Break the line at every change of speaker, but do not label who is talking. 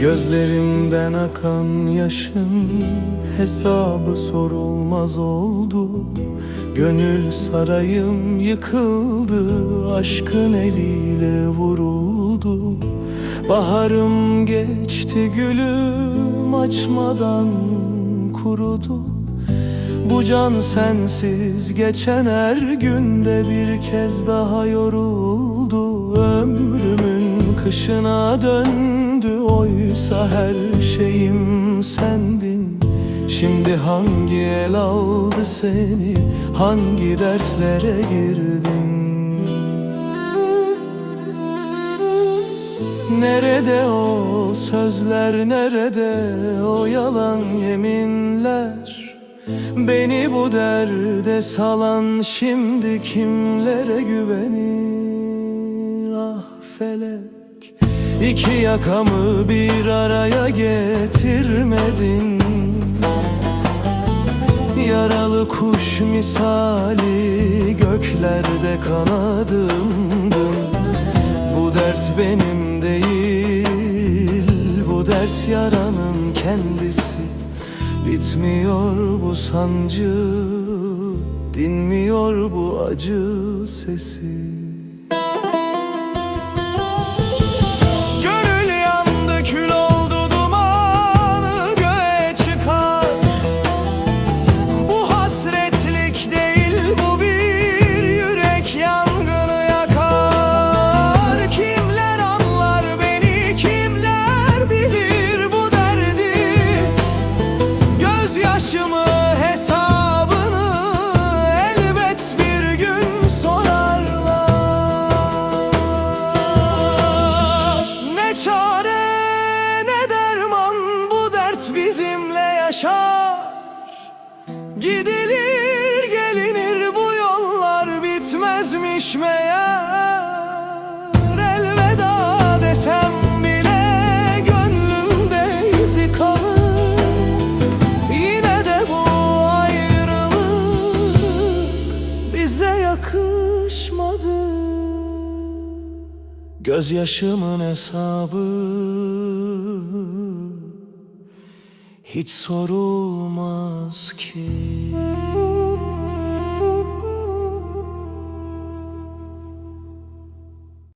Gözlerimden akan yaşın hesabı sorulmaz oldu. Gönül sarayım yıkıldı aşkın eliyle vuruldu. Baharım geçti gülüm açmadan kurudu. Bu can sensiz geçen her günde bir kez daha yoruldu. Ömrümün kışına döndü oysa her şeyim sendin. Şimdi hangi el aldı seni? Hangi dertlere girdin? Nerede o sözler nerede o yalan yeminler? Beni bu derde salan şimdi kimlere güvenir? Ah felek İki yakamı bir araya getirmedin. Yaralı kuş misali göklerde kanadımdım Bu dert benim değil Bu dert yaranın kendisi. Bitmiyor bu sancı Dinmiyor bu acı sesi Gidilir gelinir bu yollar bitmezmiş meğer. Elveda desem bile gönlümde izi kalır. Yine de bu ayrılık bize yakışmadı. Gözyaşımın hesabı hiç sorulmaz ki